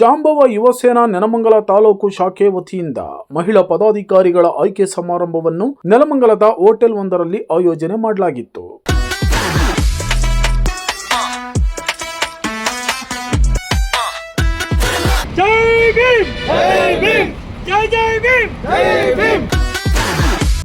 ಜಾಂಬವ ಯುವಸೇನಾ ನೆಲಮಂಗಲ ತಾಲೂಕು ಶಾಖೆ ವತಿಯಿಂದ ಮಹಿಳಾ ಪದಾಧಿಕಾರಿಗಳ ಆಯ್ಕೆ ಸಮಾರಂಭವನ್ನು ನೆಲಮಂಗಲದ ಹೋಟೆಲ್ ಒಂದರಲ್ಲಿ ಆಯೋಜನೆ ಮಾಡಲಾಗಿತ್ತು. ಜೈ ಭೀಮ್! ಜೈ ಭೀಮ್! ಜೈ ಭೀಮ್! ಜೈ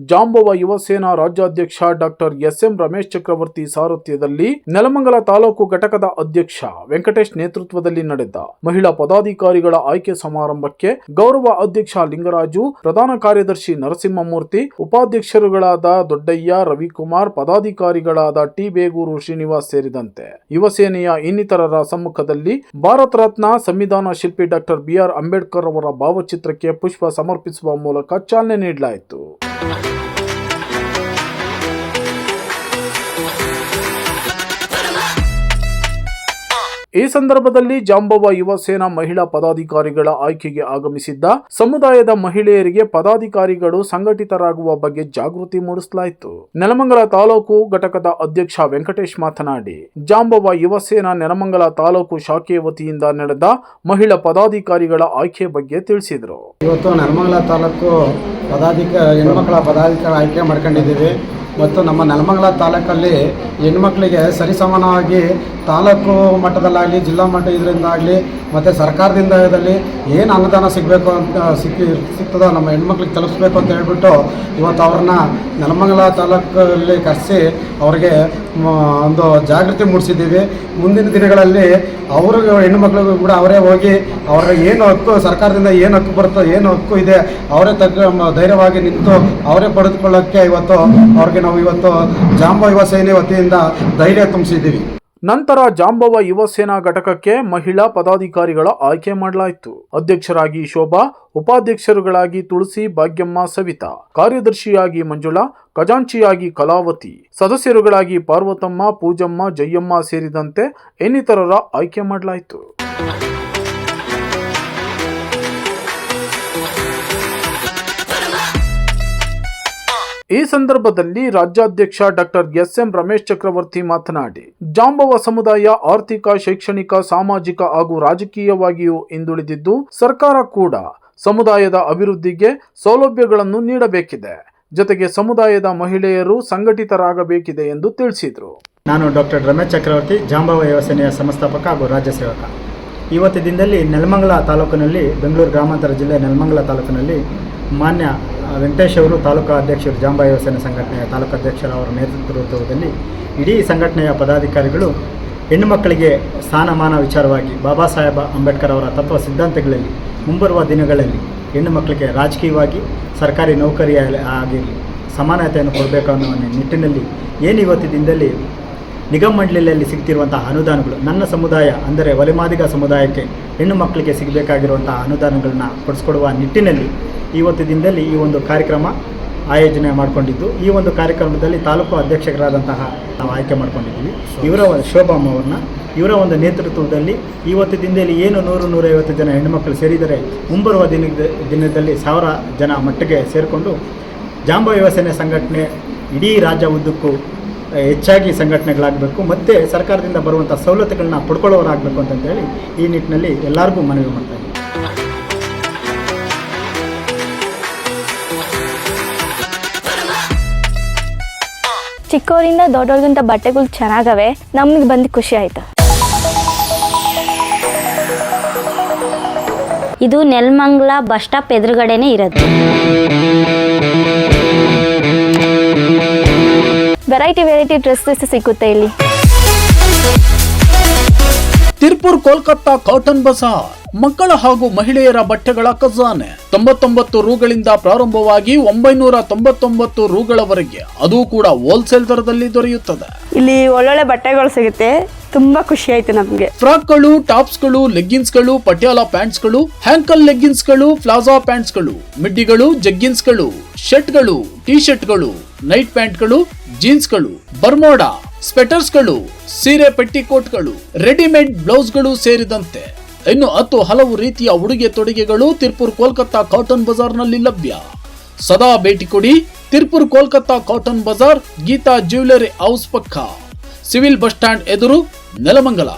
ಜಾಂಬವ ಯುವಸೇನಾ ರಾಜ್ಯಾಧ್ಯಕ್ಷ doctor S M Ramesh Chakravarthi ಸಾರಥ್ಯದಲ್ಲಿ Nelamangala taluk ಘಟಕದ ಅಧ್ಯಕ್ಷ ವೆಂಕಟೇಶ್ ನೇತೃತ್ವದಲ್ಲಿ ನಡೆದ ಮಹಿಳಾ ಪದಾಧಿಕಾರಿಗಳ ಆಯ್ಕೆ ಸಮಾರಂಭಕ್ಕೆ ಗೌರವ ಅಧ್ಯಕ್ಷ ಲಿಂಗರಾಜು, ಪ್ರಧಾನ ಕಾರ್ಯದರ್ಶಿ ನರಸಿಂಹಮೂರ್ತಿ, ಉಪಾಧ್ಯಕ್ಷರುಗಳಾದ ದೊಡ್ಡಯ್ಯ, ರವಿಕುಮಾರ್, ಪದಾಧಿಕಾರಿಗಳಾದ ಟಿ ಬೇಗೂರು ಶ್ರೀನಿವಾಸ್ ಸೇರಿದಂತೆ ಯುವಸೇನೆಯ ಇನ್ನಿತರರ ಸಮ್ಮುಖದಲ್ಲಿ ಭಾರತ ರತ್ನ ಸಂವಿಧಾನ ಶಿಲ್ಪಿ ಡಾಕ್ಟರ್ ಬಿಆರ್ ಅಂಬೇಡ್ಕರ್ ಅವರ ಭಾವಚಿತ್ರಕ್ಕೆ ಪುಷ್ಪ ಸಮರ್ಪಿಸುವ ಮೂಲಕ ಚಾಲನೆ ನೀಡಲಾಯಿತು. Thank you. ಈ ಸಂದರ್ಭದಲ್ಲಿ ಜಾಂಬವ ಯುವ ಸೇನಾ ಮಹಿಳಾ ಪದಾಧಿಕಾರಿಗಳ ಆಯ್ಕೆಗೆ ಆಗಮಿಸಿದ್ದ ಸಮುದಾಯದ ಮಹಿಳೆಯರಿಗೆ ಪದಾಧಿಕಾರಿಗಳು ಸಂಘಟಿತರಾಗುವ ಬಗ್ಗೆ ಜಾಗೃತಿ ಮೂಡಿಸಲಾಯಿತು. ನೆಲಮಂಗಲ ತಾಲೂಕು ಘಟಕದ ಅಧ್ಯಕ್ಷ ವೆಂಕಟೇಶ್ ಮಾತನಾಡಿ, ಜಾಂಬವ ಯುವ ಸೇನಾ ನೆಲಮಂಗಲ ತಾಲೂಕು ಶಾಖೆ ವತಿಯಿಂದ ನಡೆದ ಮಹಿಳಾ ಪದಾಧಿಕಾರಿಗಳ ಆಯ್ಕೆ ಬಗ್ಗೆ ತಿಳಿಸಿದರು. ಇವತ್ತು ನೆಲಮಂಗಲ ತಾಲೂಕು ಪದಾಧಿಕಾರಿ ಹೆಣ್ಮಕ್ಳ ಪದಾಧಿಕಾರಿ ಆಯ್ಕೆ ಮಾಡ್ಕೊಂಡಿದ್ದೀವಿ. ಮತ್ತು ನಮ್ಮ ನೆಲಮಂಗಲ ತಾಲೂಕಲ್ಲಿ ಹೆಣ್ಮಕ್ಳಿಗೆ ಸರಿಸಮಾನವಾಗಿ ತಾಲೂಕು ಮಟ್ಟದಲ್ಲಾಗಲಿ, ಜಿಲ್ಲಾ ಮಟ್ಟ ಇದರಿಂದಾಗಲಿ ಮತ್ತು ಸರ್ಕಾರದಿಂದ ಇದರಲ್ಲಿ ಏನು ಅನುದಾನ ಸಿಗಬೇಕು ಅಂತ ಸಿಕ್ಕಿ, ಸಿಗ್ತದೋ ನಮ್ಮ ಹೆಣ್ಮಕ್ಳಿಗೆ ತಲುಪಿಸ್ಬೇಕು ಅಂತ ಹೇಳ್ಬಿಟ್ಟು ಇವತ್ತು ಅವ್ರನ್ನ ನೆಲಮಂಗಲ ತಾಲೂಕಲ್ಲಿ ಕರೆಸಿ ಅವ್ರಿಗೆ ಒಂದು ಜಾಗೃತಿ ಮೂಡಿಸಿದ್ದೀವಿ. ಮುಂದಿನ ದಿನಗಳಲ್ಲಿ ಅವರು ಹೆಣ್ಣು ಮಕ್ಕಳಿಗೂ ಕೂಡ ಅವರೇ ಹೋಗಿ ಅವ್ರಿಗೆ ಏನು ಹಕ್ಕು, ಸರ್ಕಾರದಿಂದ ಏನು ಹಕ್ಕು ಬರುತ್ತೋ, ಏನು ಹಕ್ಕು ಇದೆ, ಅವರೇ ತಗ್ಗ ಧೈರ್ಯವಾಗಿ ನಿಂತು ಅವರೇ ಪಡೆದುಕೊಳ್ಳೋಕ್ಕೆ ಇವತ್ತು ಅವ್ರಿಗೆ ನಾವು ಇವತ್ತು ಜಾಂಬ ಯುವ ಸೇನೆ ವತಿಯಿಂದ ಧೈರ್ಯ ತುಂಬಿಸಿದ್ದೀವಿ. ನಂತರ ಜಾಂಬವ ಯುವ ಸೇನಾ ಘಟಕಕ್ಕೆ ಮಹಿಳಾ ಪದಾಧಿಕಾರಿಗಳ ಆಯ್ಕೆ ಮಾಡಲಾಯಿತು. ಅಧ್ಯಕ್ಷರಾಗಿ ಶೋಭಾ, ಉಪಾಧ್ಯಕ್ಷರುಗಳಾಗಿ ತುಳಸಿ ಭಾಗ್ಯಮ್ಮ ಸವಿತಾ, ಕಾರ್ಯದರ್ಶಿಯಾಗಿ ಮಂಜುಳಾ, ಖಜಾಂಚಿಯಾಗಿ ಕಲಾವತಿ, ಸದಸ್ಯರುಗಳಾಗಿ ಪಾರ್ವತಮ್ಮ, ಪೂಜಮ್ಮ, ಜಯಮ್ಮ ಸೇರಿದಂತೆ ಇನ್ನಿತರರ ಆಯ್ಕೆ ಮಾಡಲಾಯಿತು. ಈ ಸಂದರ್ಭದಲ್ಲಿ ರಾಜ್ಯಾಧ್ಯಕ್ಷ doctor S M Ramesh Chakravarthi ಮಾತನಾಡಿ, ಜಾಂಬವ ಸಮುದಾಯ ಆರ್ಥಿಕ, ಶೈಕ್ಷಣಿಕ, ಸಾಮಾಜಿಕ ಹಾಗೂ ರಾಜಕೀಯವಾಗಿಯೂ ಹಿಂದುಳಿದಿದ್ದು, ಸರ್ಕಾರ ಕೂಡ ಸಮುದಾಯದ ಅಭಿವೃದ್ಧಿಗೆ ಸೌಲಭ್ಯಗಳನ್ನು ನೀಡಬೇಕಿದೆ. ಜೊತೆಗೆ ಸಮುದಾಯದ ಮಹಿಳೆಯರು ಸಂಘಟಿತರಾಗಬೇಕಿದೆ ಎಂದು ತಿಳಿಸಿದರು. ನಾನು ಡಾಕ್ಟರ್ ರಮೇಶ್ ಚಕ್ರವರ್ತಿ, ಜಾಂಬವ ಯೋಜನೆಯ ಸಂಸ್ಥಾಪಕ ಹಾಗೂ ರಾಜ್ಯ ಸೇವಕ. ಇವತ್ತು ದಿನದಲ್ಲಿ ನೆಲಮಂಗಲ ತಾಲೂಕಿನಲ್ಲಿ, ಬೆಂಗಳೂರು ಗ್ರಾಮಾಂತರ ಜಿಲ್ಲೆ ನೆಲಮಂಗಲ ತಾಲೂಕಿನಲ್ಲಿ ಮಾನ್ಯ ವೆಂಕಟೇಶ್ ಅವರು ತಾಲೂಕಾ ಅಧ್ಯಕ್ಷರು ಜಾಂಬ ಯುವಸೇನೆ ಸಂಘಟನೆಯ ತಾಲೂಕು ಅಧ್ಯಕ್ಷರ ಅವರ ನೇತೃತ್ವದಲ್ಲಿ ಇಡೀ ಸಂಘಟನೆಯ ಪದಾಧಿಕಾರಿಗಳು ಹೆಣ್ಣು ಮಕ್ಕಳಿಗೆ ಸ್ಥಾನಮಾನ ವಿಚಾರವಾಗಿ ಬಾಬಾ ಸಾಹೇಬ ಅಂಬೇಡ್ಕರ್ ಅವರ ತತ್ವ ಸಿದ್ಧಾಂತಗಳಲ್ಲಿ ಮುಂಬರುವ ದಿನಗಳಲ್ಲಿ ಹೆಣ್ಣು ಮಕ್ಕಳಿಗೆ ರಾಜಕೀಯವಾಗಿ ಸರ್ಕಾರಿ ನೌಕರಿ ಆಗಿರಲಿ ಸಮಾನತೆಯನ್ನು ಕೊಡಬೇಕು ಅನ್ನೋ ನಿಟ್ಟಿನಲ್ಲಿ ಏನು ಇವತ್ತಿನ ದಿನದಲ್ಲಿ ನಿಗಮ ಮಂಡಳಿಯಲ್ಲಿ ಸಿಗ್ತಿರುವಂತಹ ಅನುದಾನಗಳು ನನ್ನ ಸಮುದಾಯ, ಅಂದರೆ ಒಲೆಮಾದಿಗ ಸಮುದಾಯಕ್ಕೆ ಹೆಣ್ಣು ಮಕ್ಕಳಿಗೆ ಸಿಗಬೇಕಾಗಿರುವಂತಹ ಅನುದಾನಗಳನ್ನ ಕೊಡಿಸ್ಕೊಡುವ ನಿಟ್ಟಿನಲ್ಲಿ ಇವತ್ತು ದಿನದಲ್ಲಿ ಈ ಒಂದು ಕಾರ್ಯಕ್ರಮ ಆಯೋಜನೆ ಮಾಡಿಕೊಂಡಿದ್ದು. ಈ ಒಂದು ಕಾರ್ಯಕ್ರಮದಲ್ಲಿ ತಾಲೂಕು ಅಧ್ಯಕ್ಷರಾದಂತಹ ನಾವು ಆಯ್ಕೆ ಮಾಡ್ಕೊಂಡಿದ್ದೀವಿ. ಇವರ ಒಂದು ಶೋಭಾಮ್ ಅವ್ರನ್ನ, ಇವರ ಒಂದು ನೇತೃತ್ವದಲ್ಲಿ ಇವತ್ತು ದಿನದಲ್ಲಿ ಏನು ನೂರು, ನೂರೈವತ್ತು ಜನ ಹೆಣ್ಣುಮಕ್ಕಳು ಸೇರಿದರೆ ಮುಂಬರುವ ದಿನದ, ದಿನದಲ್ಲಿ ಸಾವಿರ ಜನ ಮಟ್ಟಿಗೆ ಸೇರಿಕೊಂಡು ಜಾಂಬ ವ್ಯವಸ್ಥೆ ಸಂಘಟನೆ ಇಡೀ ರಾಜ್ಯ ಉದ್ದಕ್ಕೂ ಹೆಚ್ಚಾಗಿ ಸಂಘಟನೆಗಳಾಗಬೇಕು, ಮತ್ತು ಸರ್ಕಾರದಿಂದ ಬರುವಂಥ ಸವಲತ್ತುಗಳನ್ನ ಪಡ್ಕೊಳ್ಳೋರಾಗಬೇಕು ಅಂತಂತೇಳಿ ಈ ನಿಟ್ಟಿನಲ್ಲಿ ಎಲ್ಲರಿಗೂ ಮನವಿ ಮಾಡ್ತಾ ಇದ್ದೀನಿ. ಚಿಕ್ಕವರಿಂದ ದೊಡ್ಡವ್ರಿಗಿಂತ ಬಟ್ಟೆಗಳು ಚೆನ್ನಾಗವೆ, ನಮಗೆ ಬಂದು ಖುಷಿ ಆಯಿತು. ಇದು ನೆಲ್ಮಂಗ್ಲ ಬಸ್ ಸ್ಟಾಪ್ ಎದುರುಗಡೆನೇ ಇರೋದು. ವೆರೈಟಿ ವೆರೈಟಿ ಡ್ರೆಸ್ಸಸ್ ಸಿಗುತ್ತೆ ಇಲ್ಲಿ. ತಿರುಪುರ್ ಕೋಲ್ಕತ್ತಾ ಕಾಟನ್ ಬಜಾರ್. ಮಕ್ಕಳ ಹಾಗೂ ಮಹಿಳೆಯರ ಬಟ್ಟೆಗಳ ಖಜಾನೆ. ತೊಂಬತ್ತೊಂಬತ್ತು ರೂಗಳಿಂದ ಪ್ರಾರಂಭವಾಗಿ ಒಂಬೈನೂರ ತೊಂಬತ್ತೊಂಬತ್ತು ರೂಗಳವರೆಗೆ ಅದು ಕೂಡ ಹೋಲ್ಸೇಲ್ ದರದಲ್ಲಿ ದೊರೆಯುತ್ತದೆ. ಇಲ್ಲಿ ಒಳ್ಳೊಳ್ಳೆ ಬಟ್ಟೆಗಳು ಸಿಗುತ್ತೆ. ತುಂಬಾ ಖುಷಿ ಆಯ್ತು ನಮಗೆ. ಫ್ರಾಕ್ಗಳು ಟಾಪ್ಸ್ಗಳು ಲೆಗ್ಗಿನ್ಸ್ಗಳು ಪಟಿಯಾಲ ಪ್ಯಾಂಟ್ಸ್ಗಳು ಹ್ಯಾಂಕಲ್ ಲೆಗ್ಗಿನ್ಸ್ಗಳು ಪ್ಲಾಜಾ ಪ್ಯಾಂಟ್ಸ್ಗಳು ಮಿಡ್ಡಿಗಳು ಜಗ್ಗಿನ್ಸ್ಗಳು ಶರ್ಟ್ಗಳು ಟಿ ಶರ್ಟ್ಗಳು ನೈಟ್ ಪ್ಯಾಂಟ್ಗಳು ಜೀನ್ಸ್ಗಳು ಬರ್ಮೋಡಾ ಸ್ವೆಟರ್ಸ್ಗಳು ಸೀರೆ ಪೆಟ್ಟಿಕೋಟ್ಗಳು ರೆಡಿಮೇಡ್ ಬ್ಲೌಸ್ಗಳು ಸೇರಿದಂತೆ. ಇನ್ನು ಹತ್ತು ಹಲವು ರೀತಿಯ ಉಡುಗೆ ತೊಡುಗೆಗಳು ತಿರುಪುರ್ ಕೋಲ್ಕತ್ತಾ ಕಾಟನ್ ಬಜಾರ್ನಲ್ಲಿ ಲಭ್ಯ. ಸದಾ ಭೇಟಿ ಕೊಡಿ Tirupur Kolkata cotton Bazaar Geeta jewellery house ಪಕ್ಕ. ಸಿವಿಲ್ ಬಸ್ ಸ್ಟ್ಯಾಂಡ್ ಎದುರು ನೆಲಮಂಗಲ.